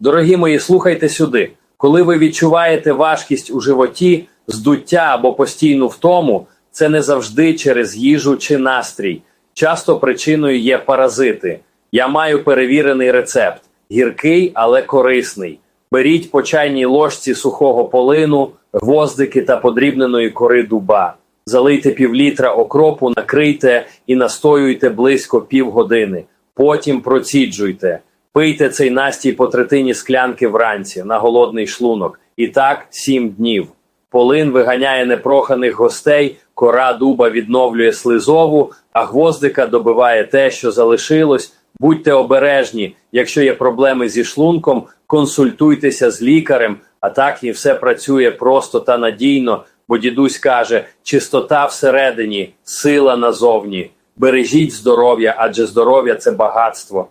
Дорогі мої, слухайте сюди. Коли ви відчуваєте важкість у животі, здуття або постійну втому, це не завжди через їжу чи настрій. Часто причиною є паразити. Я маю перевірений рецепт: гіркий, але корисний. Беріть по чайній ложці сухого полину, гвоздики та подрібненої кори дуба. Залийте півлітра окропу, накрийте і настоюйте близько півгодини. Потім проціджуйте. Пийте цей настій по третині склянки вранці на голодний шлунок. І так сім днів. Полин виганяє непроханих гостей, кора дуба відновлює слизову, а гвоздика добиває те, що залишилось. Будьте обережні, якщо є проблеми зі шлунком, консультуйтеся з лікарем, а так і все працює просто та надійно, бо дідусь каже: чистота всередині, сила назовні. Бережіть здоров'я, адже здоров'я це багатство.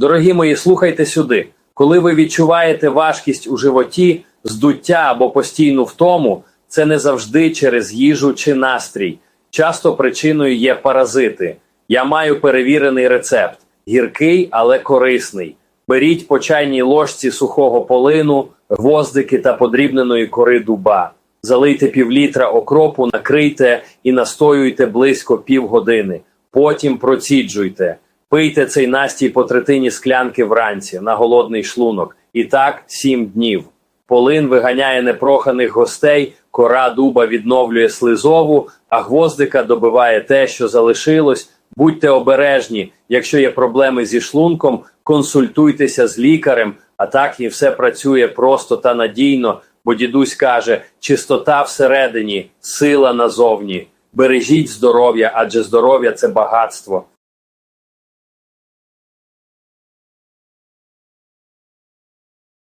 Дорогі мої, слухайте сюди. Коли ви відчуваєте важкість у животі, здуття або постійну втому, це не завжди через їжу чи настрій. Часто причиною є паразити. Я маю перевірений рецепт: гіркий, але корисний. Беріть по чайній ложці сухого полину, гвоздики та подрібненої кори дуба. Залийте півлітра окропу, накрийте і настоюйте близько півгодини. Потім проціджуйте. Пийте цей настій по третині склянки вранці на голодний шлунок. І так сім днів. Полин виганяє непроханих гостей, кора дуба відновлює слизову, а гвоздика добиває те, що залишилось. Будьте обережні, якщо є проблеми зі шлунком, консультуйтеся з лікарем, а так і все працює просто та надійно, бо дідусь каже: чистота всередині, сила назовні. Бережіть здоров'я, адже здоров'я це багатство.